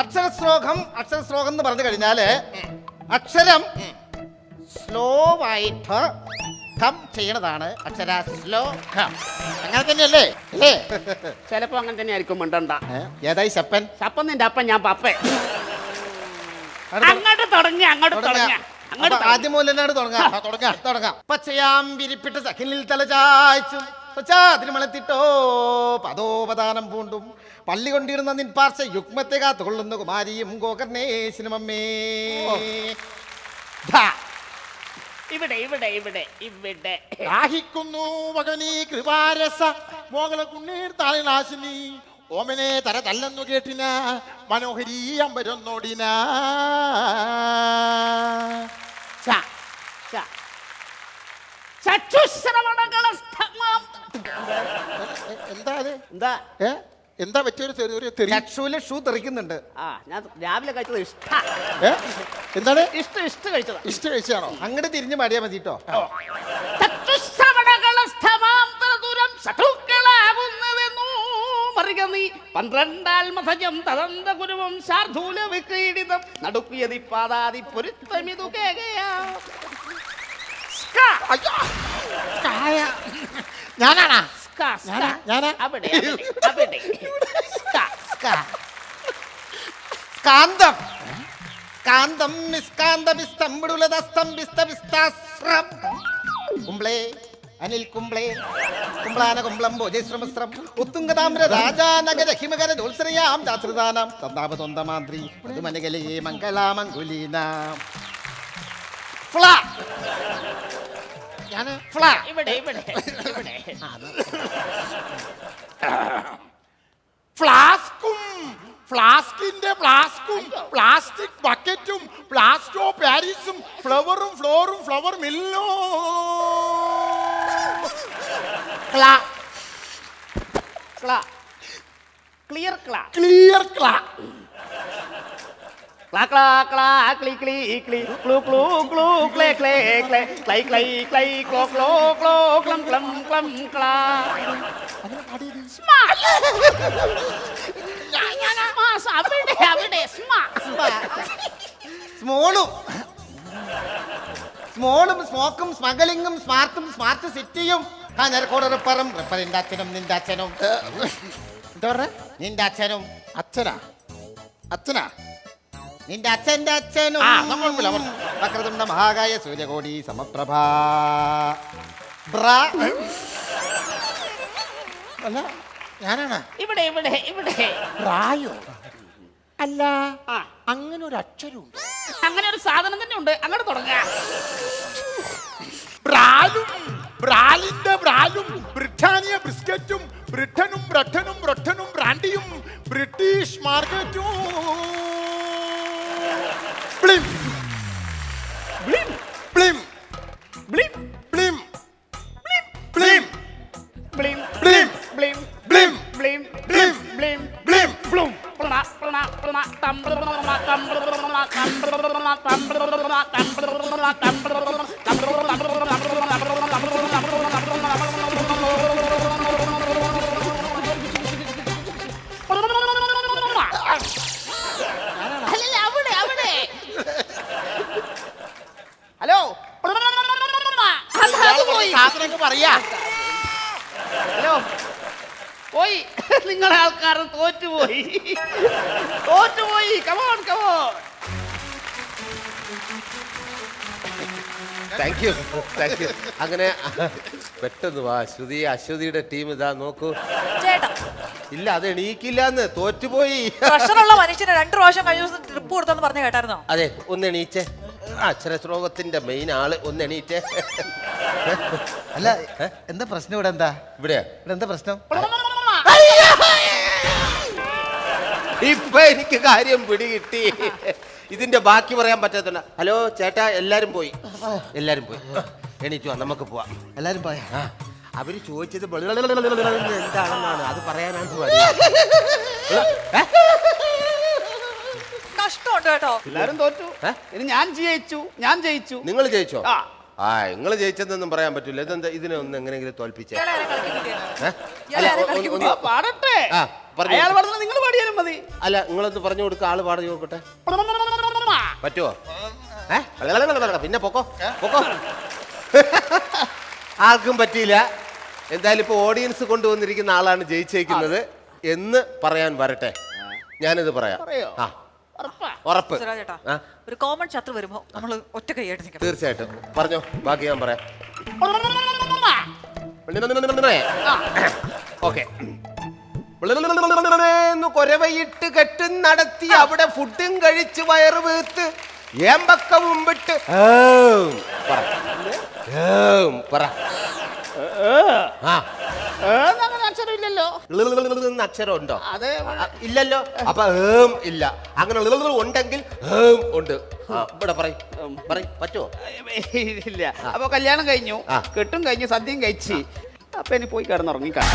അക്ഷരശ്ലോകം അക്ഷരശ്ലോകം എന്ന് പറഞ്ഞു കഴിഞ്ഞാൽ അക്ഷരം സ്ലോ ആയിട്ട് കം ചെയ്യണതാണ്. അക്ഷരശ്ലോകം. അങ്ങനെ തന്നെയല്ലേ? അല്ലേ? ചിലപ്പോ അങ്ങനെ തന്നെ ആയിരിക്കും മിണ്ടണ്ട? ഏതായി ശപ്പൻ? ശപ്പൻ നിന്റെ അപ്പൻ ഞാൻ പപ്പേ അങ്ങോട്ട് തുടങ്ങി അങ്ങോട്ട് തുടങ്ങി. ആദ്യം മുതലാണ് തുടങ്ങാം. തുടങ്ങാം തുടങ്ങാം. പച്ചയാം വിരിപ്പിട്ട സഖിനിൽ തല ചായ്ച്ചും. പച്ചാതിന് മലത്തിട്ടോ പദോപദാനം പൂണ്ടും. പള്ളി കൊണ്ടിരുന്ന നിൻ പാർശ്വ യുഗ്മത്തെ കാത്തുകൊള്ളുന്ന കുമാരിയും ഗോകർണേശിനുമമ്മേ. ഇവിടെ ഇവിടെ ഇവിടെ ഇവിടെ. ദാഹിക്കുന്നു മകനീ കൃപാരസ. മോകള കുണ്ണീർ താളിനാശിനി ഓമനെ തര തല്ലെന്നു കേട്ടിന. മനോഹരീ അമ്പരൊന്നോടിന എന്താ അത്? എന്താ? ഏ? എന്താ പറ്റിയൊരു ഒരു തെറി? ചക്ഷുവിലെ ഷൂ തെറിക്കുന്നുണ്ട്. ആ ഞാൻ രാവിലെ കഴിച്ചത് ഇഷ്ട. ഏ? എന്താണ്? ഇഷ്ട ഇഷ്ട കഴിച്ചതാ. ഇഷ്ട കഴിച്ചാണോ അങ്ങോട്ട് തിരിഞ്ഞു മാടിയാ മതി കേട്ടോ ചക്ഷുശ്രവണകളസ്ഥമാന്തരദൂരം ശത്രുക്കളാകുന്നതെന്നോ മറിക നീ. പന്ത്രണ്ടാൽ മധജം തദന്ത കുരുവം ശാർദൂല വിക്രീഡിതം നടുക്കിയതി പാതാതി പൊരുത്തമിതു കേകയാ. അയ്യോ. കായ. ഞാനാണാ? സ്ക, സ്ക. ഞാനാ? ഞാനാ? അവിടെ അവിടെ, സ്ക, സ്ക. കാന്തം കാന്തം നിസ്കാന്തമിസ്തംബിടുലതസ്തംബിസ്തവിസ്താസ്രം കുംബ്ലേ അനിൽ കുംബ്ലേ. കുംബ്ലാന കുംബ്ലം ഭോജശ്രമസ്രം ഉത്തുംഗതാമ്ര രാജാനഗര ഹിമകര ദോത്സരയാം ദാതൃദാനം തന്താപതൊന്തമാന്ത്രി മധുമനകലേ മംഗളാമംഗുലീന. ഫ്ല ഫ്ല. ഇവിടെ ഇവിടെ ഇവിടെ. ഫ്ലാസ്കും ഫ്ലാസ്കിന്റെ ഫ്ലാസ്കും പ്ലാസ്റ്റിക് ബക്കറ്റും പ്ലാസ്റ്റോ പാരീസും ഫ്ലവറും ഫ്ലോറും ഫ്ലവർ മില്ലോ ക്ലാ. ക്ലാ. ക്ലിയർ ക്ലാ. ക്ലിയർ ക്ലാ. ക്ലാ ക്ലാ ക്ലാ ക്ലി ക്ലി ക്ലി ക്ലൂ ക്ലൂ ക്ലൂ ക്ലേ ക്ലേ ക്ലേ ക്ലൈ ക്ലൈ ക്ലൈ ക്ലോ ക്ലോ ക്ലോ ക്ലം ക്ലം ക്ലം അവിടെ അവിടെ സ്മോളും സ്മോളും സ്മോക്കും സ്മഗളിങ്ങും സ്മാർട്ടും സ്മാർട്ട് സിറ്റിയും ആ നിരക്കോട് റിപ്പറും റിപ്പർ നിന്റെ അച്ഛനും നിന്റെ അച്ഛനും. എന്താ പറഞ്ഞ? നിന്റെ അച്ഛനും. അച്ഛനാ? അച്ഛനാ? നിന്റെ അച്ഛന്റെ അച്ഛനും. ആ, എന്നാ കുഴപ്പമില്ല, പറഞ്ഞോ. വക്രതുണ്ട മഹാകായ സൂര്യകോടി സമപ്രഭ. ബ്ര. അല്ല ഞാനാണ്? ഇവിടെ ഇവിടെ ഇവിടെ. പ്രായോ അല്ല ആ. അങ്ങനെ ഒരു അക്ഷരമുണ്ട്. അങ്ങനെ ഒരു സാധനം തന്നെ ഉണ്ട് അങ്ങോട്ട് തുടങ്ങാം. ബ്രാലും ബ്രാലിന്റെ ബ്രാലും ബ്രിട്ടാനിയ ബിസ്ക്കറ്റും ബ്രിട്ടനും ബ്രട്ടനും അല്ലല്ല, അവിടെ, അവിടെ. ഹലോ. അത് അത് പോയി. പറയാ. ഹലോ. പോയി. നിങ്ങളെ ആൾക്കാർ തോറ്റുപോയി. തോറ്റുപോയി. Come on come on thank you thank you അങ്ങനെ പെട്ടെന്ന് വാ ശ്രുതി അശ്വതിയുടെ ടീം ഇതാ നോക്കൂ. ചേട്ടാ. ഇല്ല അത് എണീക്കില്ലാന്ന് തോറ്റുപോയി. പ്രഷറുള്ള മനുഷ്യന് രണ്ടു പ്രാവശ്യം കഴിഞ്ഞ ദിവസം ട്രിപ്പ് കൊടുത്തെന്ന് പറഞ്ഞു കേട്ടായിരുന്നോ? അതെ ഒന്ന് എണീച്ചേ. അക്ഷരശ്ലോകത്തിന്റെ മെയിൻ ആൾ ഒന്ന് എണീറ്റേ. അല്ല എന്താ പ്രശ്നം ഇവിടെ എന്താ? ഇവിടെ ഇവിടെ എന്താ പ്രശ്നം? ഇപ്പൊ എനിക്ക് കാര്യം പിടികിട്ടി. ഇതിന്റെ ബാക്കി പറയാൻ പറ്റത്തില്ല ഹലോ ചേട്ടാ എല്ലാരും പോയി. എല്ലാരും പോയി. എണീറ്റു വാ നമുക്ക് പോവാം. എല്ലാരും പോയാ? അവർ ചോദിച്ചത് എന്താണെന്നാണ്. അത് പറയാനാണ് മടി. ഏ? കഷ്ടമുണ്ട് കേട്ടോ. എല്ലാരും തോറ്റു. ഏ? ഇനി ഞാൻ ജയിച്ചു ഞാൻ ജയിച്ചു. നിങ്ങൾ ജയിച്ചോ? ആ. നിങ്ങൾ ജയിച്ചെന്നൊന്നും പറയാൻ പറ്റില്ല. ഇതെന്താ ഇതിനെ ഒന്ന് എങ്ങനെയെങ്കിലും തോൽപ്പിച്ചേ. പാടട്ടെ. അയാൾ നിങ്ങൾ പാടിയാലും മതി. അല്ല നിങ്ങളൊന്ന് പറഞ്ഞു കൊടുക്ക ആൾ പാടി നോക്കട്ടെ. പറ്റുമോ ഏ? പിന്നെ പൊക്കോ പൊക്കോ. ആർക്കും പറ്റിയില്ല. എന്തായാലും ഇപ്പൊ ഓഡിയൻസ് കൊണ്ടുവന്നിരിക്കുന്ന ആളാണ് ജയിച്ചേക്കുന്നത് എന്ന് പറയാൻ വരട്ടെ. ഞാനിത് പറയാം? ആ. ഉറപ്പാ? ചേട്ടാ ആ. ഒരു കോമൺ ശത്രു വരുമ്പോ നമ്മൾ ഒറ്റ കൈയായിട്ട് നിൽക്കണം. തീർച്ചയായിട്ടും. പറഞ്ഞോ ബാക്കി ഞാൻ പറയാം. കൊരവയിട്ട് കെട്ടും നടത്തി അവിടെ ഫുഡും കഴിച്ച് വയറ് വീർത്ത് ഏമ്പക്കവും വിട്ട് പറ അക്ഷരമില്ലല്ലോ എന്ന് അക്ഷരം ഉണ്ടോ അതെ ഇല്ലല്ലോ അപ്പൊ ഏം ഇല്ല അങ്ങനെ ഉണ്ടെങ്കിൽ ഏം ഉണ്ട് ഇവിടെ പറയും പറയും പറ്റുമോ ഇല്ല അപ്പൊ കല്യാണം കഴിഞ്ഞു കെട്ടും കഴിഞ്ഞു സദ്യയും കഴിച്ച് അപ്പൊ ഇനി പോയി കിടന്നുറങ്ങിക്കാം